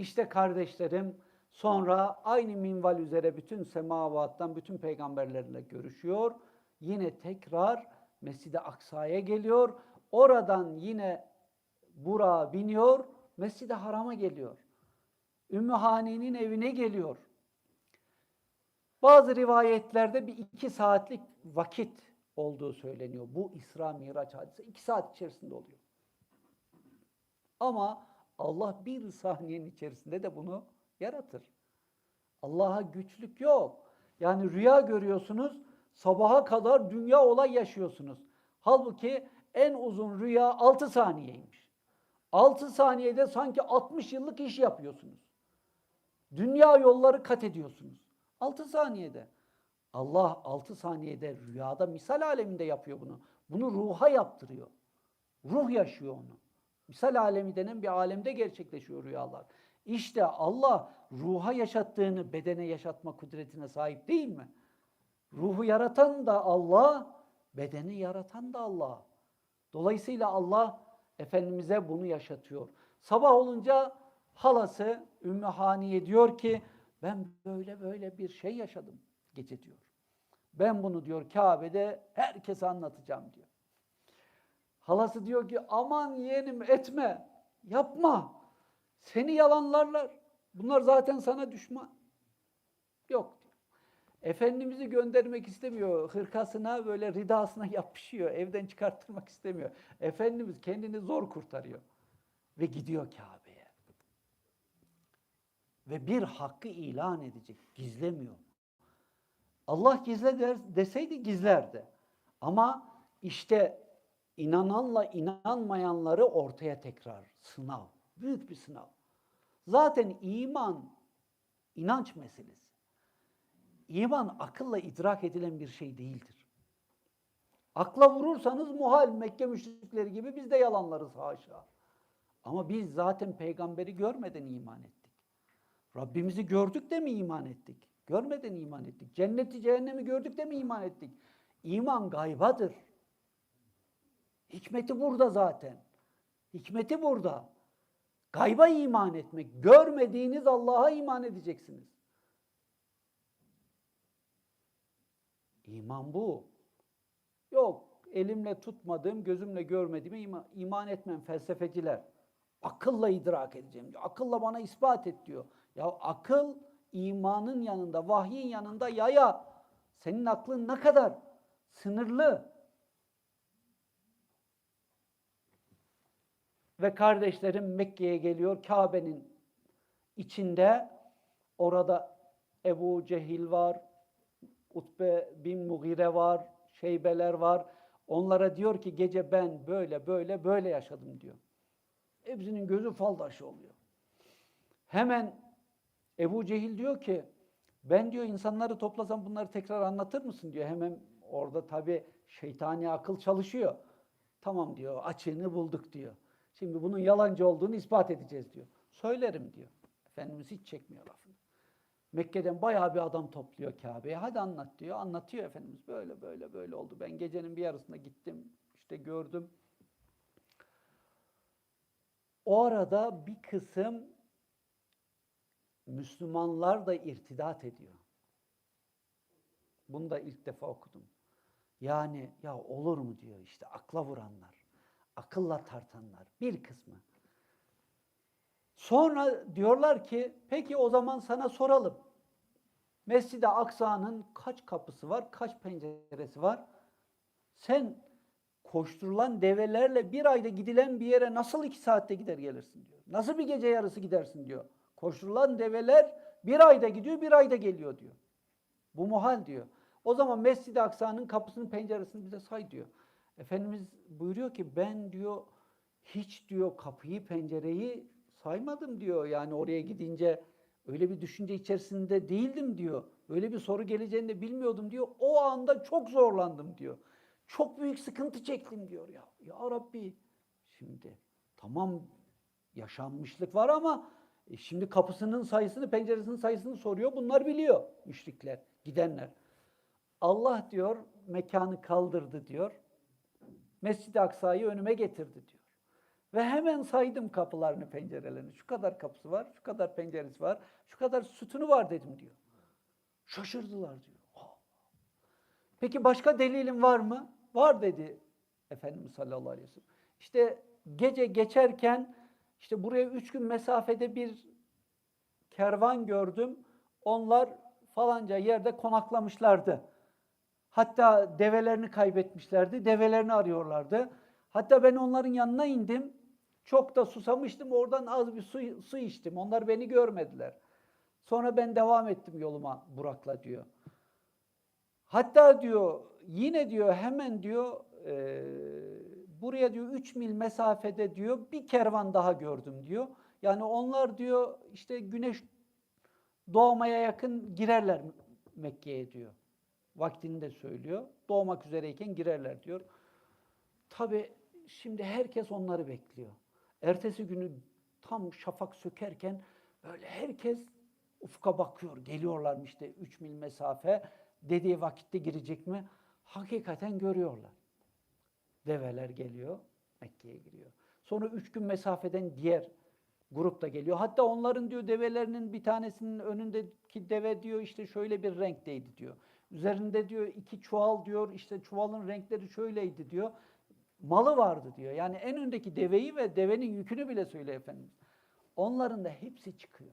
İşte kardeşlerim sonra aynı minval üzere bütün semavattan bütün peygamberlerle görüşüyor. Yine tekrar Mescid-i Aksa'ya geliyor. Oradan yine Burak'a biniyor. Mescid-i Haram'a geliyor. Ümmü Hani'nin evine geliyor. Bazı rivayetlerde bir iki saatlik vakit olduğu söyleniyor. Bu İsra Miraç hadise iki saat içerisinde oluyor. Ama Allah bir saniyenin içerisinde de bunu yaratır. Allah'a güçlük yok. Yani rüya görüyorsunuz, sabaha kadar dünya olay yaşıyorsunuz. Halbuki en uzun rüya 6 saniyeymiş. 6 saniyede sanki 60 yıllık iş yapıyorsunuz. Dünya yolları kat ediyorsunuz. 6 saniyede. Allah 6 saniyede rüyada misal aleminde yapıyor bunu. Bunu ruha yaptırıyor. Ruh yaşıyor onu. Misal alemi denen bir alemde gerçekleşiyor rüyalar. İşte Allah ruha yaşattığını bedene yaşatma kudretine sahip değil mi? Ruhu yaratan da Allah, bedeni yaratan da Allah. Dolayısıyla Allah Efendimiz'e bunu yaşatıyor. Sabah olunca halası Ümmü Haniye diyor ki ben böyle böyle bir şey yaşadım gece diyor. Ben bunu diyor Kabe'de herkese anlatacağım diyor. Halası diyor ki aman yeğenim etme, yapma. Seni yalanlarlar. Bunlar zaten sana düşman. Yok. Efendimiz'i göndermek istemiyor. Hırkasına böyle ridasına yapışıyor. Evden çıkarttırmak istemiyor. Efendimiz kendini zor kurtarıyor. Ve gidiyor Kabe'ye. Ve bir hakkı ilan edecek. Gizlemiyor. Allah gizle deseydi gizlerdi. Ama işte inananla inanmayanları ortaya tekrar sınav. Büyük bir sınav. Zaten iman inanç meselesi. İman akılla idrak edilen bir şey değildir. Akla vurursanız muhal Mekke müşrikleri gibi biz de yalanlarız haşa. Ama biz zaten peygamberi görmeden iman ettik. Rabbimizi gördük de mi iman ettik? Görmeden iman ettik. Cenneti cehennemi gördük de mi iman ettik? İman gaybadır. Hikmeti burada zaten. Hikmeti burada. Gayba iman etmek. Görmediğiniz Allah'a iman edeceksiniz. İman bu. Yok, elimle tutmadığım, gözümle görmediğime iman, iman etmem felsefeciler. Akılla idrak edeceğim diyor. Akılla bana ispat et diyor. Ya akıl imanın yanında, vahyin yanında yaya. Senin aklın ne kadar? Sınırlı. Ve kardeşlerim Mekke'ye geliyor. Kabe'nin içinde orada Ebu Cehil var, Utbe bin Mughire var, şeybeler var. Onlara diyor ki gece ben böyle böyle böyle yaşadım diyor. Hepsinin gözü faldaşı oluyor. Hemen Ebu Cehil diyor ki ben diyor insanları toplasam bunları tekrar anlatır mısın diyor. Hemen orada tabi şeytani akıl çalışıyor. Tamam diyor açığını bulduk diyor. Şimdi bunun yalancı olduğunu ispat edeceğiz diyor. Söylerim diyor. Efendimiz hiç çekmiyor lafını. Mekke'den bayağı bir adam topluyor Kabe'ye. Hadi anlat diyor. Anlatıyor Efendimiz. Böyle böyle böyle oldu. Ben gecenin bir yarısında gittim. işte gördüm. O arada bir kısım Müslümanlar da irtidat ediyor. Bunu da ilk defa okudum. Yani ya olur mu diyor işte akla vuranlar, akılla tartanlar bir kısmı. Sonra diyorlar ki peki o zaman sana soralım. Mescid-i Aksa'nın kaç kapısı var, kaç penceresi var? Sen koşturulan develerle bir ayda gidilen bir yere nasıl iki saatte gider gelirsin diyor. Nasıl bir gece yarısı gidersin diyor. Koşturulan develer bir ayda gidiyor, bir ayda geliyor diyor. Bu muhal diyor. O zaman Mescid-i Aksa'nın kapısının penceresini bize say diyor. Efendimiz buyuruyor ki ben diyor hiç diyor kapıyı pencereyi saymadım diyor. Yani oraya gidince öyle bir düşünce içerisinde değildim diyor. Öyle bir soru geleceğini de bilmiyordum diyor. O anda çok zorlandım diyor. Çok büyük sıkıntı çektim diyor ya. Ya Rabbi şimdi tamam yaşanmışlık var ama e şimdi kapısının sayısını, penceresinin sayısını soruyor. Bunlar biliyor müşrikler, gidenler. Allah diyor mekanı kaldırdı diyor. Mescid-i Aksa'yı önüme getirdi diyor. Ve hemen saydım kapılarını, pencerelerini. Şu kadar kapısı var, şu kadar penceresi var, şu kadar sütunu var dedim diyor. Şaşırdılar diyor. "Aa." Peki başka delilin var mı? Var dedi Efendimiz sallallahu aleyhi ve sellem. İşte gece geçerken işte buraya üç gün mesafede bir kervan gördüm. Onlar falanca yerde konaklamışlardı. Hatta develerini kaybetmişlerdi. Develerini arıyorlardı. Hatta ben onların yanına indim. Çok da susamıştım. Oradan az bir su, su içtim. Onlar beni görmediler. Sonra ben devam ettim yoluma Burak'la diyor. Hatta diyor yine diyor hemen diyor e, buraya diyor 3 mil mesafede diyor bir kervan daha gördüm diyor. Yani onlar diyor işte güneş doğmaya yakın girerler Mekke'ye diyor. Vaktini de söylüyor. Doğmak üzereyken girerler diyor. Tabi şimdi herkes onları bekliyor. Ertesi günü tam şafak sökerken böyle herkes ufka bakıyor. Geliyorlarmış işte 3 mil mesafe. Dediği vakitte girecek mi? Hakikaten görüyorlar. Develer geliyor, Mekke'ye giriyor. Sonra üç gün mesafeden diğer grup da geliyor. Hatta onların diyor develerinin bir tanesinin önündeki deve diyor işte şöyle bir renkteydi diyor. Üzerinde diyor iki çuval diyor işte çuvalın renkleri şöyleydi diyor. Malı vardı diyor. Yani en öndeki deveyi ve devenin yükünü bile söyle Efendimiz. Onların da hepsi çıkıyor.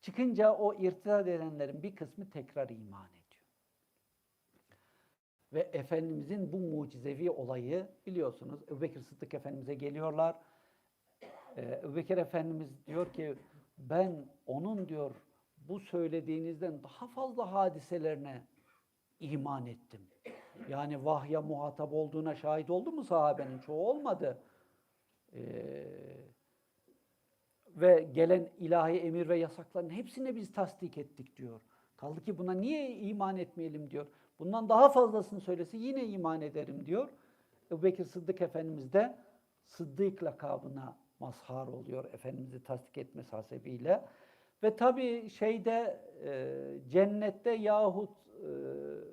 Çıkınca o irtidat edenlerin bir kısmı tekrar iman ediyor. Ve Efendimizin bu mucizevi olayı biliyorsunuz Ebu Bekir Sıddık Efendimiz'e geliyorlar. Ee, Ebu Bekir Efendimiz diyor ki ben onun diyor bu söylediğinizden daha fazla hadiselerine iman ettim. Yani vahya muhatap olduğuna şahit oldu mu sahabenin? Çoğu olmadı. Ee, ve gelen ilahi emir ve yasakların hepsine biz tasdik ettik diyor. Kaldı ki buna niye iman etmeyelim diyor. Bundan daha fazlasını söylese yine iman ederim diyor. Ebu Bekir Sıddık Efendimiz de Sıddık lakabına mazhar oluyor Efendimiz'i tasdik etmesi hasebiyle. Ve tabi şeyde e, cennette yahut e,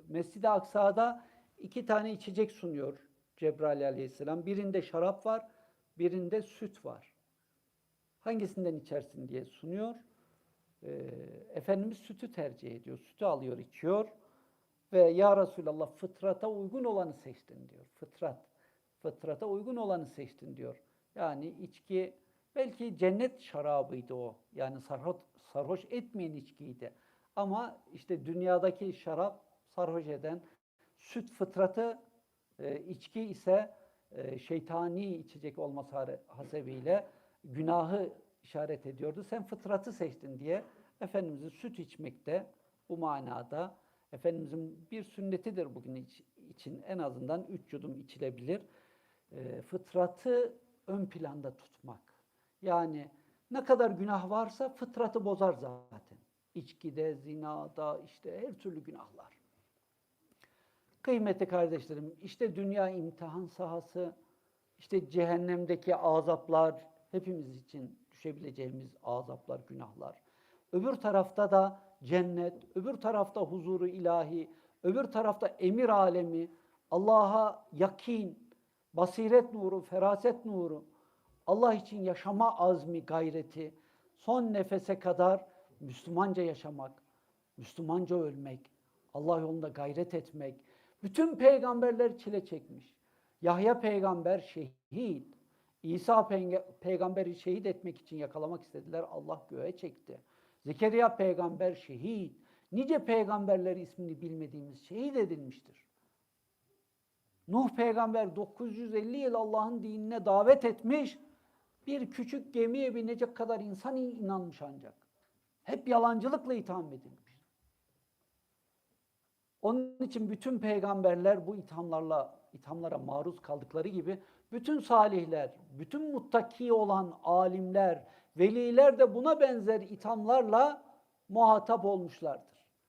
Mescid-i Aksa'da iki tane içecek sunuyor Cebrail aleyhisselam. Birinde şarap var, birinde süt var. Hangisinden içersin diye sunuyor. E, Efendimiz sütü tercih ediyor. Sütü alıyor, içiyor. Ve ya Resulallah fıtrata uygun olanı seçtin diyor. Fıtrat. Fıtrata uygun olanı seçtin diyor. Yani içki belki cennet şarabıydı o. Yani sarhoş, sarhoş etmeyen içkiydi. Ama işte dünyadaki şarap sarhoş eden süt fıtratı e, içki ise e, şeytani içecek olması hasebiyle günahı işaret ediyordu. Sen fıtratı seçtin diye Efendimizin süt içmekte bu manada Efendimizin bir sünnetidir bugün için en azından üç yudum içilebilir. E, fıtratı ön planda tutmak. Yani ne kadar günah varsa fıtratı bozar zaten. İçkide, zinada, işte her türlü günahlar. Kıymetli kardeşlerim, işte dünya imtihan sahası, işte cehennemdeki azaplar, hepimiz için düşebileceğimiz azaplar, günahlar. Öbür tarafta da cennet, öbür tarafta huzuru ilahi, öbür tarafta emir alemi, Allah'a yakin, basiret nuru, feraset nuru, Allah için yaşama azmi, gayreti, son nefese kadar Müslümanca yaşamak, Müslümanca ölmek, Allah yolunda gayret etmek. Bütün peygamberler çile çekmiş. Yahya peygamber şehit. İsa peygamberi şehit etmek için yakalamak istediler. Allah göğe çekti. Zekeriya peygamber şehit. Nice peygamberler ismini bilmediğimiz şehit edilmiştir. Nuh peygamber 950 yıl Allah'ın dinine davet etmiş. Bir küçük gemiye binecek kadar insan inanmış ancak. Hep yalancılıkla itham edilmiş. Onun için bütün peygamberler bu ithamlarla ithamlara maruz kaldıkları gibi bütün salihler, bütün muttaki olan alimler, veliler de buna benzer ithamlarla muhatap olmuşlardır.